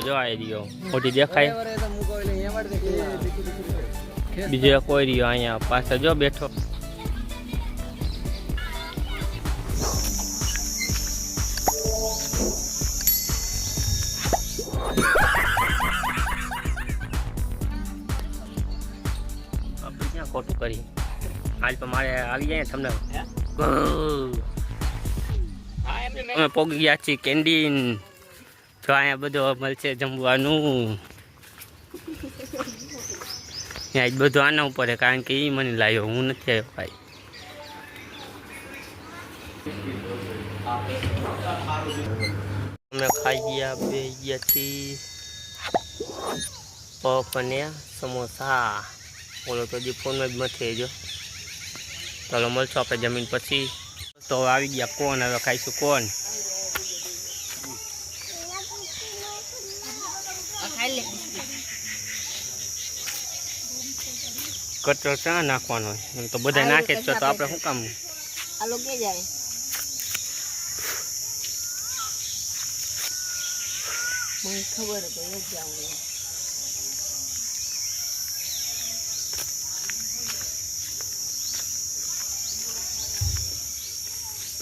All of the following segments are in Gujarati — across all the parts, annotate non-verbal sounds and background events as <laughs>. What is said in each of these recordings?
જો આવી રહ્યો મોટી દેખાય બીજો કોઈ રહ્યો અહીંયા પાછળ જો બેઠો ખોટું કરી આજ તો મારે આવી જાય તમને અમે પોગી ગયા છીએ કેન્ડીન જો અહીંયા બધું મળશે જમવાનું. ત્યાં જ બધું આના ઉપર છે, કારણ કે એ મને લાવ્યો, હું નથી આવ્યો ભાઈ. અમે ખાઈ ગયા બે ગયા છીએ. પફ અને સમોસા. બોલો તો જે ફોન જ મથે જો ચાલો મળશો આપણે જમીન પછી. તો આવી ગયા કોણ હવે ખાઈશું કોણ? કચરો ક્યાં નાખવાનો હોય? એમ તો બધા નાખે જ છે તો આપણે શું કામ? આલો કે જાય? મને ખબર હતી જ આવું હમ.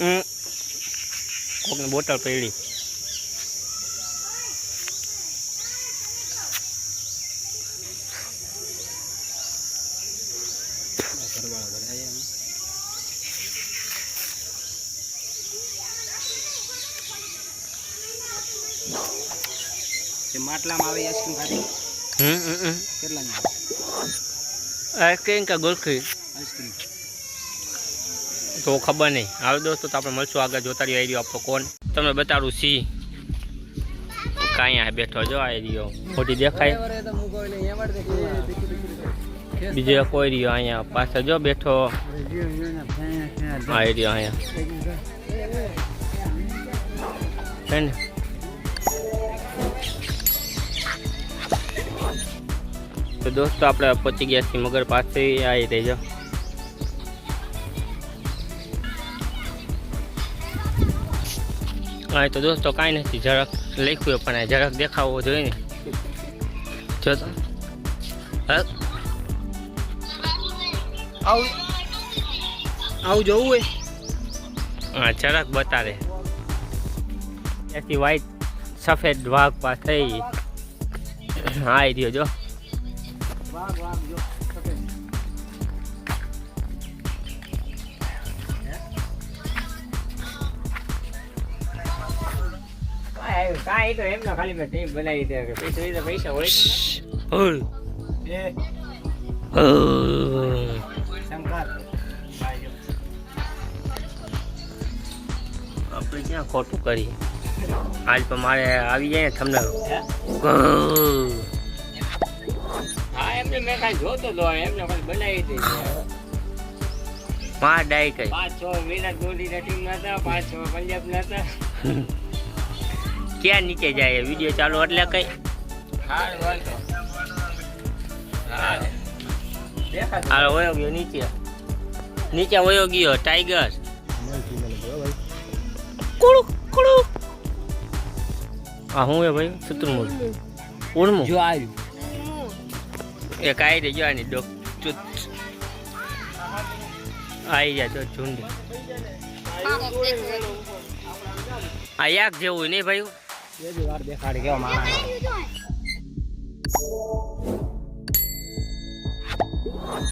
કોકની બોટલ પડી. માટલામાં આવી આઈસ્ક્રીમ ખાધી હમ હમ કેટલાની? આઈસ્ક્રીમ કે ગોલખી. આઈસ્ક્રીમ તો ખબર નહીં. હવે દોસ્તો, તો આપણે મળશું આગળ જોતા રહ્યો રહ્યો આપણો કોણ. તમને બતાડું સી. કાંઈ આ બેઠો જો આવી રહ્યો મોટી દેખાય? બીજો કોઈ રહ્યો અહીંયા પાછળ જો બેઠો. આવી રહ્યો અહીંયા ને? તો દોસ્તો, આપણે પહોંચી ગયા છીએ મગર પાસે આવી રહેજો હા તો દોસ્તો કાંઈ નથી જરાક લખ્યું પણ આ જરાક દેખાવો જોઈએ ને. જો તો. આવું. આવું જોવું હોય? હા જરાક બતાવે. ત્યાંથી વ્હાઈટ સફેદ વાઘ પા થઈ. હા એ રહ્યો જો. વાઘ વાઘ જો. સફેદ. કાંઈ તો એમનો ખાલી મેં ટીમ બનાવી દે કે પૈસા પૈસા હોય. આપણે ક્યાં ખોટું કરીએ? આજ તો મારે આવી જાય ને હા? એમને મેં કાંઈ જોતો તો એમને ખાલી બનાવી હતી માં ડાઈ પાંચ છ વિરાટ કોહલીના ટીમ હતા પાંચ છ પંજાબ ના હતા. <laughs> ક્યાં નીચે જાય વીડિયો ચાલુ એટલે કઈ. હા. હાલો વયો ગયો નીચે. નીચે વયો ગયો ટાઈગર. કુડુ કુડુ આ હું એ ભાઈ? શત્રુમૂળ ઉર્મુ જો આવ્યું એ કાંઈ રહી આની ડોક ચૂત. આવી જાય તો ઝુંડી. આ યાક જેવું નહીં ભાઈ? એ બી વાર દેખાડી કેવા માણસ.